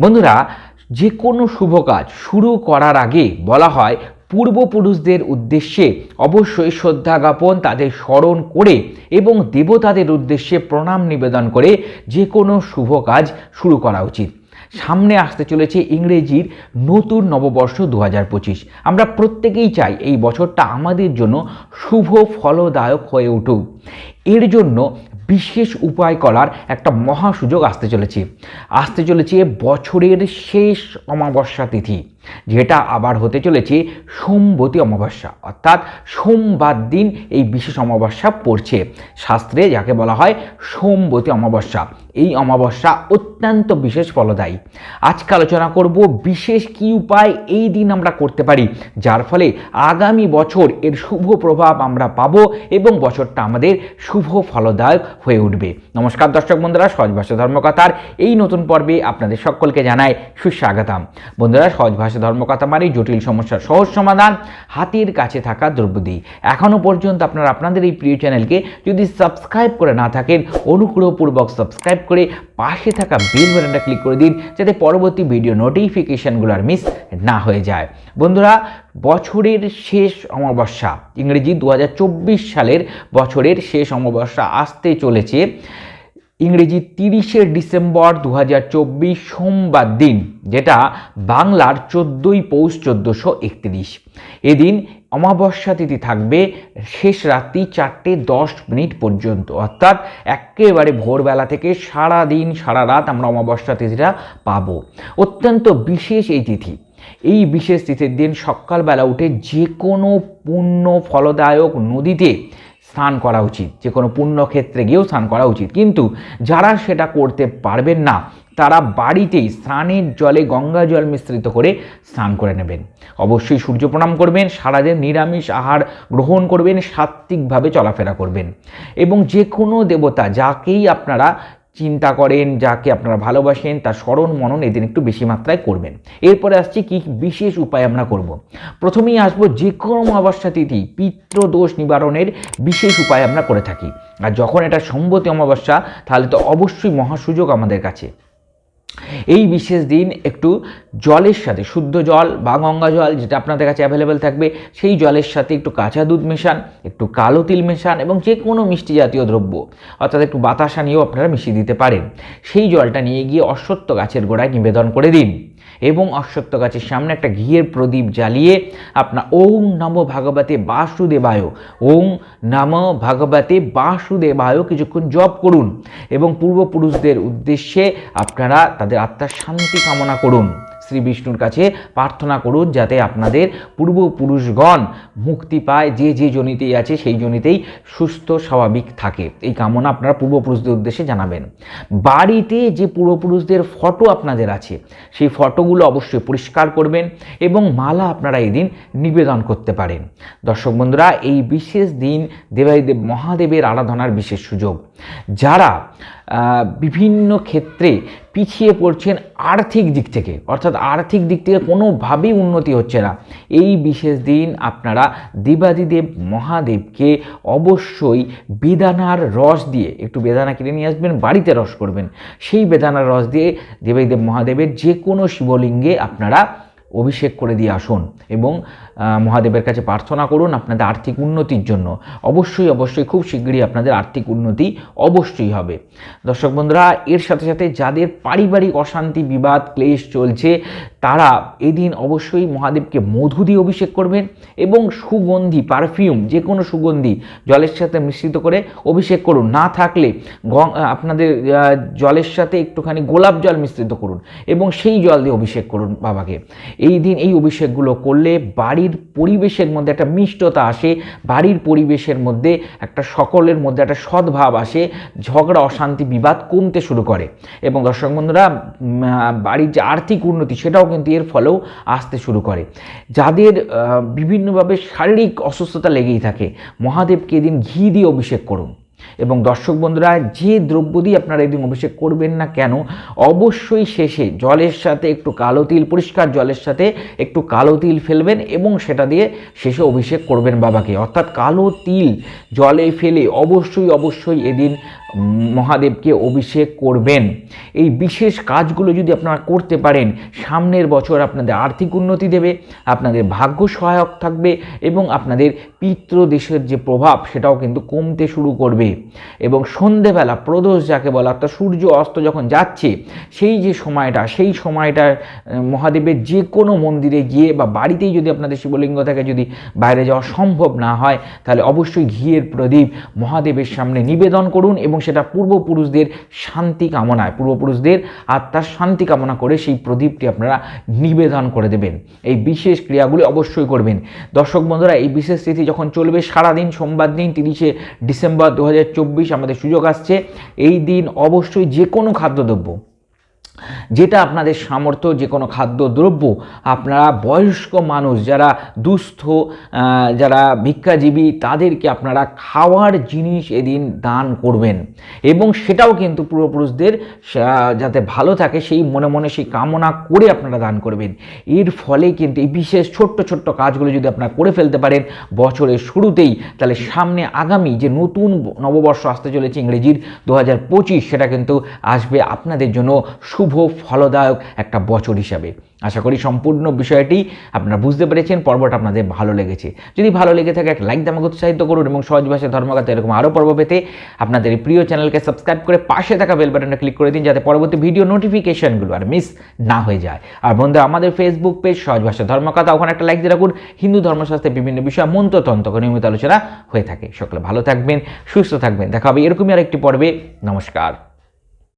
বন্ধুরা, যে কোনো শুভ কাজ শুরু করার আগে বলা হয়, পূর্বপুরুষদের উদ্দেশ্যে অবশ্যই শ্রদ্ধা জ্ঞাপন, তাদের স্মরণ করে এবং দেবতাদের উদ্দেশ্যে প্রণাম নিবেদন করে যে কোনো শুভ কাজ শুরু করা উচিত। সামনে আসতে চলেছে ইংরেজির নতুন নববর্ষ দু হাজার পঁচিশ। আমরা প্রত্যেকেই চাই এই বছরটা আমাদের জন্য শুভ ফলদায়ক হয়ে উঠুক। এর জন্য বিশেষ উপায় করার একটা মহা সুযোগ আসতে চলেছে। আসতে চলেছে বছরের শেষ অমাবস্যা তিথি। যেটা আবার হতে চলেছে সোমবতী অমাবস্যা। অর্থাৎ সোমবার দিন এই বিশেষ অমাবস্যা পড়ছে। শাস্ত্রে যাকে বলা হয় সোমবতী অমাবস্যা। এই অমাবস্যা অত্যন্ত বিশেষ ফলদায়ী। আজকে আলোচনা করব বিশেষ কি উপায় এই দিন আমরা করতে পারি, যার ফলে আগামী বছর এর শুভ প্রভাব আমরা পাবো এবং বছরটা আমাদের শুভ ফলদায়ক হয়ে উঠবে। নমস্কার দর্শক বন্ধুরা, সহজ ভাষা ধর্মকথার এই নতুন পর্বে আপনাদের সকলকে জানায় সুস্বাগতম। বন্ধুরা, সহজ ভাষা ধর্মকথা মানে জটিল সমস্যার সহজ সমাধান, হাতের কাছে থাকা দ্রব্যদি। এখনও পর্যন্ত আপনারা আপনাদের এই প্রিয় চ্যানেলকে যদি সাবস্ক্রাইব করে না থাকেন, অনুগ্রহপূর্বক সাবস্ক্রাইব করে পাশে থাকা বেল বাটনটা ক্লিক করে দিন, যাতে পরবর্তী ভিডিও নোটিফিকেশানগুলো আর মিস না হয়ে যায়। বন্ধুরা, বছরের শেষ অমাবস্যা, ইংরেজি দু হাজার চব্বিশ সালের বছরের শেষ অমাবস্যা আসতে চলেছে। ইংরেজি তিরিশে ডিসেম্বর দু হাজার চব্বিশ সোমবার দিন, যেটা বাংলার চোদ্দোই পৌষ চোদ্দোশো একত্রিশ। এদিন অমাবস্যা তিথি থাকবে শেষ রাত্রি চারটে দশ মিনিট পর্যন্ত। অর্থাৎ একেবারে ভোরবেলা থেকে সারা দিন সারা রাত আমরা অমাবস্যা তিথিটা পাবো। অত্যন্ত বিশেষ এই তিথি। এই বিশেষ তিথির দিন সকালবেলা উঠে যে কোনো পুণ্য ফলদায়ক নদীতে স্নান করা উচিত, যে কোনো পুণ্যক্ষেত্রে গিয়েও স্নান করা উচিত। কিন্তু যারা সেটা করতে পারবেন না, তারা বাড়িতেই স্নানের জলে, গঙ্গা জল মিশ্রিত করে স্নান করে নেবেন। অবশ্যই সূর্য প্রণাম করবেন, সারাদিন নিরামিষ আহার গ্রহণ করবেন, সাত্ত্বিকভাবে চলাফেরা করবেন। এবং যে কোনো দেবতা, যাকেই আপনারা চিন্তা করেন, যাকে আপনারা ভালোবাসেন, তার স্মরণ মনন এদিন একটু বেশি মাত্রায় করবেন। এরপরে আসছি কি বিশেষ উপায় আমরা করব। প্রথমেই আসব যে কোনো অমাবস্যা তিথি পিতৃদোষ নিবারণের বিশেষ উপায় আমরা করে থাকি। আর যখন এটা সম্মতি অমাবস্যা, তাহলে তো অবশ্যই মহাসুযোগ আমাদের কাছে। এই বিশেষ দিন একটু জলের সাথে, শুদ্ধ জল বা গঙ্গা জল যেটা আপনাদের কাছে অ্যাভেলেবেল থাকবে, সেই জলের সাথে একটু কাঁচা দুধ মেশান, একটু কালো তিল মেশান এবং যে কোনো মিষ্টি জাতীয় দ্রব্য, অর্থাৎ একটু বাতাসা নিয়েও আপনারা মিশিয়ে দিতে পারেন। সেই জলটা নিয়ে গিয়ে অশ্বত্থ গাছের গোড়ায় নিবেদন করে দিন। এবং অশ্বত্থ গাছের সামনে একটা ঘিয়ের প্রদীপ জ্বালিয়ে আপনার ওং নম ভাগবতে বাসুদেবায়, ওং নম ভাগবতে বাসুদেবায় কিছুক্ষণ জপ করুন এবং পূর্বপুরুষদের উদ্দেশ্যে আপনারা তাদের আত্মার শান্তি কামনা করুন। শ্রী বিষ্ণুর কাছে প্রার্থনা করুন যাতে আপনাদের পূর্বপুরুষগণ মুক্তি পায়, যে যে জনিতেই আছে সেই জনিতেই সুস্থ, স্বাভাবিক থাকে। এই কামনা আপনারা পূর্বপুরুষদের উদ্দেশ্যে জানাবেন। বাড়িতে যে পূর্বপুরুষদের ফটো আপনাদের আছে, সেই ফটোগুলো অবশ্যই পরিষ্কার করবেন এবং মালা আপনারা এই দিন নিবেদন করতে পারেন। দর্শক বন্ধুরা, এই বিশেষ দিন দেবাদিদেব মহাদেবের আরাধনার বিশেষ সুযোগ। যারা বিভিন্ন ক্ষেত্রে পিছিয়ে পড়ছেন আর্থিক দিক থেকে। অর্থাৎ আর্থিক দিক থেকে কোনোভাবেই উন্নতি হচ্ছে না। এই বিশেষ দিন আপনারা দিবাদিদেব মহাদেবকে অবশ্যই বেদানার রস দিয়ে, একটু বেদানা কিনে নিয়ে আসবেন, বাড়িতে রস করবেন। সেই বেদানার রস দিয়ে দেবাদিদেব মহাদেবের যে কোনো শিবলিঙ্গে আপনারা অভিষেক করে দিয়ে আসুন এবং মহাদেবের কাছে প্রার্থনা করুন আপনাদের আর্থিক উন্নতির জন্য। অবশ্যই অবশ্যই, খুব শীঘ্রই আপনাদের আর্থিক উন্নতি অবশ্যই হবে। দর্শক বন্ধুরা, এর সাথে সাথে যাদের পারিবারিক অশান্তি, বিবাদ, ক্লেশ চলছে তারা এদিন অবশ্যই মহাদেবকে মধু দিয়ে অভিষেক করবেন এবং সুগন্ধি পারফিউম যে কোনো সুগন্ধি জলের সাথে মিশ্রিত করে অভিষেক করুন। না থাকলে আপনাদের জলের সাথে একটুখানি গোলাপ জল মিশ্রিত করুন এবং সেই জল দিয়ে অভিষেক করুন বাবাকে। এই দিন এই অভিষেকগুলো করলে বাড়ির পরিবেশের মধ্যে একটা মিষ্টতা আসে, বাড়ির পরিবেশের মধ্যে একটা সকলের মধ্যে একটা সদ্ভাব আসে, ঝগড়া, অশান্তি, বিবাদ কমতে শুরু করে। এবং দর্শক বন্ধুরা বাড়ির যে আর্থিক উন্নতি সেটাও কিন্তু এর ফলেও আসতে শুরু করে। যাদের বিভিন্নভাবে শারীরিক অসুস্থতা লেগেই থাকে, মহাদেবকে এদিন ঘি দিয়ে অভিষেক করুন। এবং দর্শক বন্ধুরা, যে দ্রব্য দিয়ে আপনারা এদিন অভিষেক করবেন না কেন, অবশ্যই শেষে জলের সাথে একটু কালো তিল, পরিষ্কার জলের সাথে একটু কালো তিল ফেলবেন এবং সেটা দিয়ে শেষে অভিষেক করবেন বাবাকে। অর্থাৎ কালো তিল জলে ফেলে অবশ্যই অবশ্যই এদিন মহাদেবকে অভিষেক করবেন। এই বিশেষ কাজগুলো যদি আপনারা করতে পারেন, সামনের বছর আপনাদের আর্থিক উন্নতি দেবে, আপনাদের ভাগ্য সহায়ক থাকবে এবং আপনাদের পিতৃদেশের যে প্রভাব, সেটাও কিন্তু কমতে শুরু করবে। এবং সন্ধেবেলা প্রদোষ যাকে বলা, অর্থাৎ সূর্য অস্ত যখন যাচ্ছে, সেই যে সময়টা, সেই সময়টা মহাদেবের যে কোনো মন্দিরে গিয়ে বা বাড়িতেই যদি আপনাদের শিবলিঙ্গ থেকে যদি বাইরে যাওয়া সম্ভব না হয়, তাহলে অবশ্যই ঘিয়ের প্রদীপ মহাদেবের সামনে নিবেদন করুন এবং সেটা পূর্বপুরুষদের শান্তি কামনায়, পূর্বপুরুষদের আত্মার শান্তি কামনা করে সেই প্রদীপটি আপনারা নিবেদন করে দেবেন। এই বিশেষ ক্রিয়াগুলি অবশ্যই করবেন। দর্শক বন্ধুরা, এই বিশেষ তিথি যখন চলবে, সারাদিন, সোমবার দিন, তিরিশে ডিসেম্বর দু হাজার চব্বিশ আমাদের সুযোগ আসছে। এই দিন অবশ্যই যে কোনো খাদ্যদ্রব্য যেটা আপনাদের সামর্থ্য, যে কোনো খাদ্যদ্রব্য আপনারা বয়স্ক মানুষ, যারা দুস্থ যারা ভিক্ষাজীবী, তাদেরকে আপনারা খাওয়ার জিনিস এদিন দান করবেন। এবং সেটাও কিন্তু পূর্বপুরুষদের যাতে ভালো থাকে, সেই মনে মনে সেই কামনা করে আপনারা দান করবেন। এর ফলে কিন্তু এই বিশেষ ছোট্ট ছোট্ট কাজগুলো যদি আপনারা করে ফেলতে পারেন, বছরের শুরুতেই, তাহলে সামনে আগামী যে নতুন নববর্ষ আসতে চলেছে ইংরেজির দু হাজার পঁচিশ, সেটা কিন্তু আসবে আপনাদের জন্য ফলদায়ক একটা বছর হিসাবে। আশা করি সম্পূর্ণ বিষয়টি আপনারা বুঝতে পেরেছেন, পর্বটা আপনাদের ভালো লেগেছে। যদি ভালো লেগে থাকে, একটা লাইক আমাকে উৎসাহিত করুন এবং সহজ ভাষায় ধর্মগাতে এরকম আরও পর্ব পেতে আপনাদের এই প্রিয় চ্যানেলকে সাবস্ক্রাইব করে পাশে থাকা বেল বাটনটা ক্লিক করে দিন, যাতে পরবর্তী ভিডিও নোটিফিকেশনগুলো আর মিস না হয়ে যায়। আর বন্ধু আমাদের ফেসবুক পেজ সহজ ভাষা ধর্মকথা ওখানে একটা লাইক দিয়ে রাখুন। হিন্দু ধর্মশাস্ত্রের বিভিন্ন বিষয়, মন্ত্রতন্ত্র নিয়মিত আলোচনা হয়ে থাকে। সকলে ভালো থাকবেন, সুস্থ থাকবেন। দেখা হবে এরকমই আর একটি পর্বে। নমস্কার।